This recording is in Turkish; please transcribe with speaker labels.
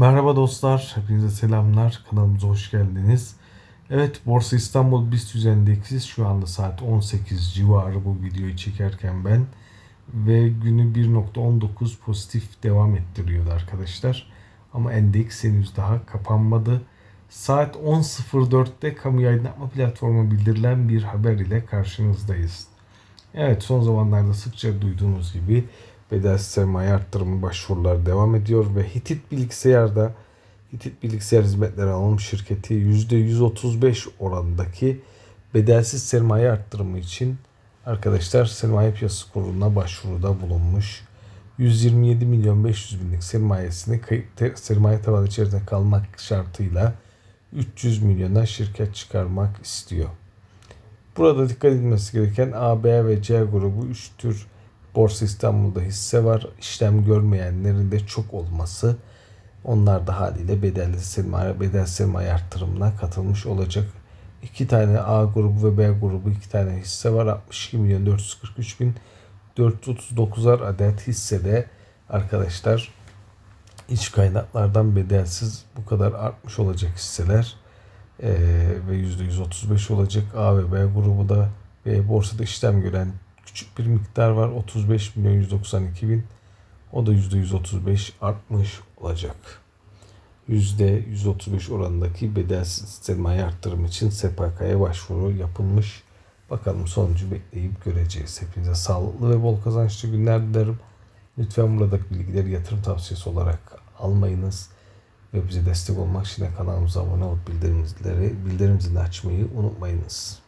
Speaker 1: Merhaba dostlar, hepinize selamlar. Kanalımıza hoş geldiniz. Evet, Borsa İstanbul BIST endeksi şu anda saat 18 civarı bu videoyu çekerken ben ve günü 1.19 pozitif devam ettiriyordu arkadaşlar. Ama endeks henüz daha kapanmadı. Saat 10.04'te kamu yayınlatma platformu bildirilen bir haber ile karşınızdayız. Evet son zamanlarda sıkça duyduğunuz gibi bedelsiz sermaye arttırımı başvurular devam ediyor ve Hitit Bilgisayar'da Hitit Bilgisayar Hizmetleri Anonim Şirketi %135 oranındaki bedelsiz sermaye arttırımı için arkadaşlar sermaye piyasası kuruluna başvuruda bulunmuş. 127 milyon 500 binlik sermayesini kayıp sermaye tavanı içerisinde kalmak şartıyla 300 milyona şirket çıkarmak istiyor. Burada dikkat edilmesi gereken A, ve C grubu 3 tür Borsa İstanbul'da hisse var. İşlem görmeyenlerin de çok olması. Onlar da haliyle bedelli sermaye, bedel sermaye arttırımına katılmış olacak. İki tane A grubu ve B grubu iki tane hisse var. 62 milyon 443 bin 439'ar adet hissede arkadaşlar iç kaynaklardan bedelsiz bu kadar artmış olacak hisseler Ee, ve %135 olacak. A ve B grubu da ve borsada işlem gören küçük bir miktar var. 35 milyon 192 bin. O da %135 artmış olacak. %135 oranındaki bedelsiz sermaye arttırım için SPK'ya başvuru yapılmış. Bakalım sonucu bekleyip göreceğiz. Hepinize sağlıklı ve bol kazançlı günler dilerim. Lütfen buradaki bilgileri yatırım tavsiyesi olarak almayınız. Ve bize destek olmak için de kanalımıza abone olup bildirim zilini açmayı unutmayınız.